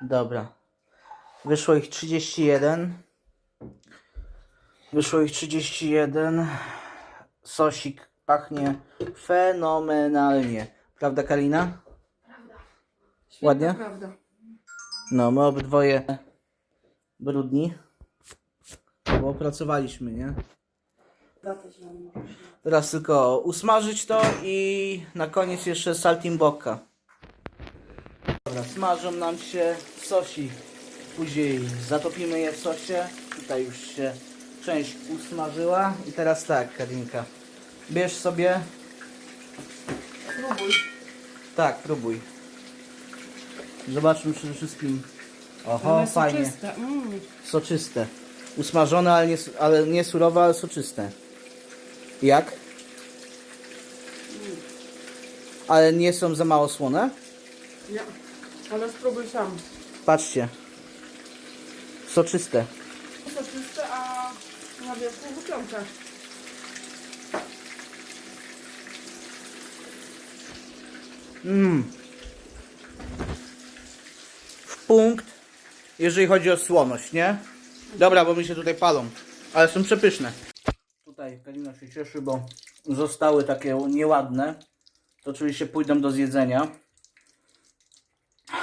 Dobra. Wyszło ich 31. Wyszło ich 31. Sosik pachnie fenomenalnie. Prawda, Karina? Świetna Ładnie? prawda. No, my obydwoje brudni. Bo opracowaliśmy, nie? Teraz tylko usmażyć to i na koniec jeszcze saltimbocca. Dobra, smażą nam się sosi. Później zatopimy je w sosie. Tutaj już się część usmażyła. I teraz tak, Karinka. Bierz sobie. Spróbuj. Tak, próbuj. Zobaczmy przede wszystkim. Oho, One fajnie. soczyste. Mm. Soczyste. Usmażone, ale nie, ale nie surowe, ale soczyste. Jak? Ale nie są za mało słone? Nie. Ale spróbuj sam. Patrzcie. Soczyste. Soczyste, a na wierzchu wypiąte. Mmm. W punkt, jeżeli chodzi o słoność, nie? Dobra, bo mi się tutaj palą. Ale są przepyszne. Tutaj Kalina się cieszy, bo zostały takie nieładne. To oczywiście pójdą do zjedzenia.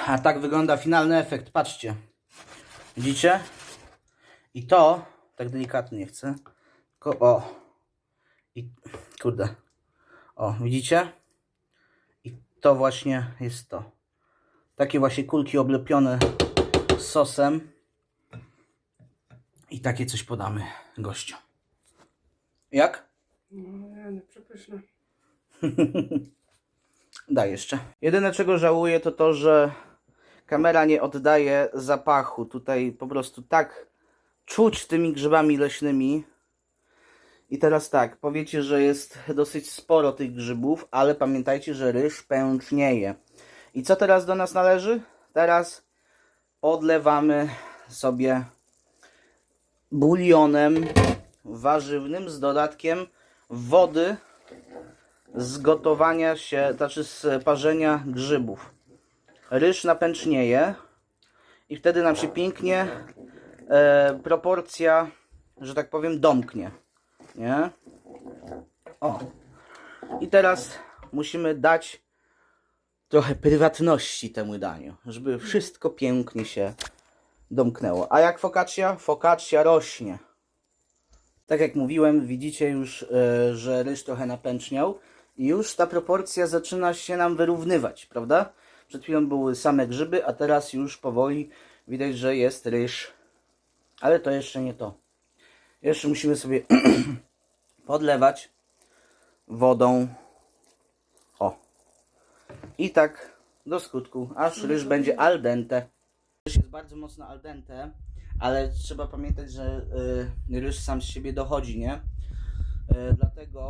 A tak wygląda finalny efekt. Patrzcie. Widzicie? I to, tak delikatnie chcę. Tylko, o. I, kurde. O, widzicie? I to właśnie jest to. Takie właśnie kulki oblepione sosem. I takie coś podamy gościom. Jak? No, przepyszne. Daj jeszcze. Jedyne czego żałuję to to, że kamera nie oddaje zapachu. Tutaj po prostu tak czuć tymi grzybami leśnymi. I teraz tak, powiecie, że jest dosyć sporo tych grzybów, ale pamiętajcie, że ryż pęcznieje. I co teraz do nas należy? Teraz podlewamy sobie bulionem warzywnym z dodatkiem wody z gotowania się, znaczy z parzenia grzybów. Ryż napęcznieje i wtedy nam się pięknie e, proporcja, że tak powiem, domknie. Nie? O. I teraz musimy dać trochę prywatności temu daniu, żeby wszystko pięknie się domknęło. A jak focaccia? Focaccia rośnie. Tak jak mówiłem, widzicie już, e, że ryż trochę napęczniał i już ta proporcja zaczyna się nam wyrównywać, prawda? Przed chwilą były same grzyby, a teraz już powoli widać, że jest ryż. Ale to jeszcze nie to. Jeszcze musimy sobie podlewać wodą. O. I tak do skutku, aż ryż będzie al dente. Ryż jest bardzo mocno al dente, ale trzeba pamiętać, że y, ryż sam z siebie dochodzi, nie? Y, dlatego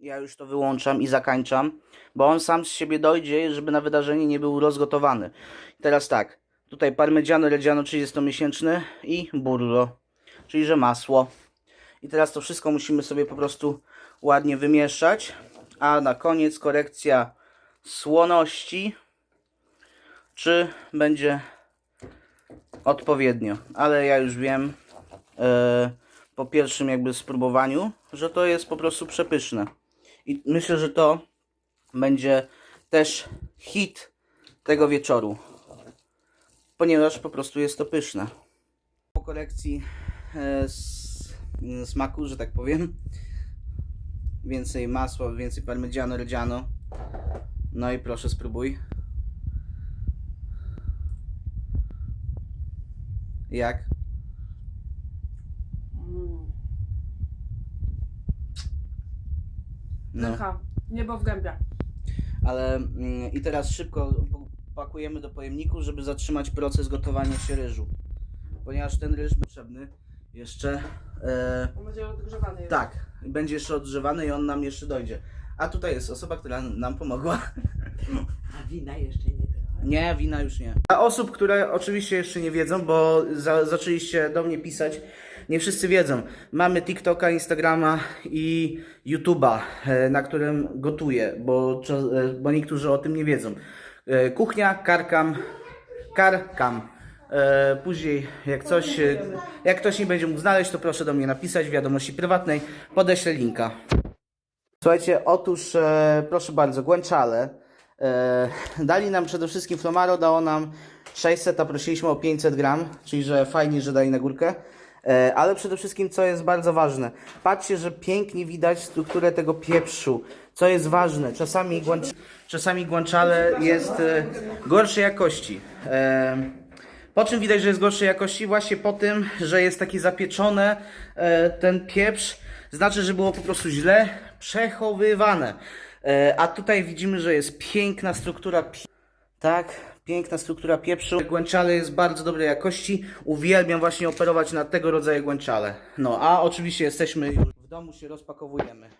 ja już to wyłączam i zakańczam, bo on sam z siebie dojdzie, żeby na wydarzenie nie był rozgotowany. Teraz tak, tutaj parmigiano reggiano 30-miesięczny i burro, czyli że masło. I teraz to wszystko musimy sobie po prostu ładnie wymieszać, a na koniec korekcja słoności, czy będzie odpowiednio, ale ja już wiem e, po pierwszym jakby spróbowaniu, że to jest po prostu przepyszne. I myślę, że to będzie też hit tego wieczoru, ponieważ po prostu jest to pyszne. Po korekcji e, m, smaku, że tak powiem, więcej masła, więcej parmigiano reggiano. No i proszę spróbuj. Jak? Mm. No. Pycha. Niebo w gębie. Ale mm, i teraz szybko pakujemy do pojemniku, żeby zatrzymać proces gotowania się ryżu. Ponieważ ten ryż potrzebny jeszcze. E, On będzie odgrzewany. jeszcze. tak, będzie jeszcze odgrzewany i on nam jeszcze dojdzie. A tutaj jest osoba, która nam pomogła. A wina jeszcze nie trochę? Nie, wina już nie. A osób, które oczywiście jeszcze nie wiedzą, bo za, zaczęliście do mnie pisać, nie wszyscy wiedzą. Mamy TikToka, Instagrama i YouTube'a, e, na którym gotuję, bo, e, bo niektórzy o tym nie wiedzą. E, Kuchnia Karkam Karkam. Później, jak coś, jak ktoś nie będzie mógł znaleźć, to proszę do mnie napisać w wiadomości prywatnej, podeślę linka. Słuchajcie, otóż proszę bardzo, guanciale. E, dali nam przede wszystkim Flomaro, dało nam 600, a prosiliśmy o 500 gram, czyli że fajnie, że dali na górkę. E, ale przede wszystkim, co jest bardzo ważne, patrzcie, że pięknie widać strukturę tego pieprzu. Co jest ważne, czasami, guanc czasami guanciale jest e, gorszej jakości. E, po czym widać, że jest gorszej jakości? Właśnie po tym, że jest takie zapieczone ten pieprz, znaczy, że było po prostu źle przechowywane. A tutaj widzimy, że jest piękna struktura tak, piękna struktura pieprzu. Guanciale jest bardzo dobrej jakości. Uwielbiam właśnie operować na tego rodzaju guanciale. No, a oczywiście jesteśmy już w domu, się rozpakowujemy.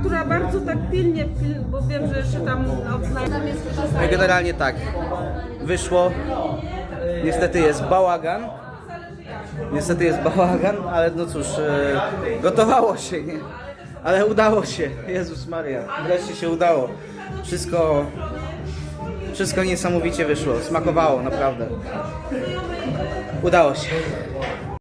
Która bardzo tak pilnie, pil, bo wiem, że jeszcze tam odznajdam. No i generalnie tak, wyszło. Niestety jest bałagan. Niestety jest bałagan, ale no cóż, e, gotowało się, nie? Ale udało się. Jezus Maria, wreszcie się udało. Wszystko, wszystko niesamowicie wyszło. Smakowało, naprawdę. Udało się.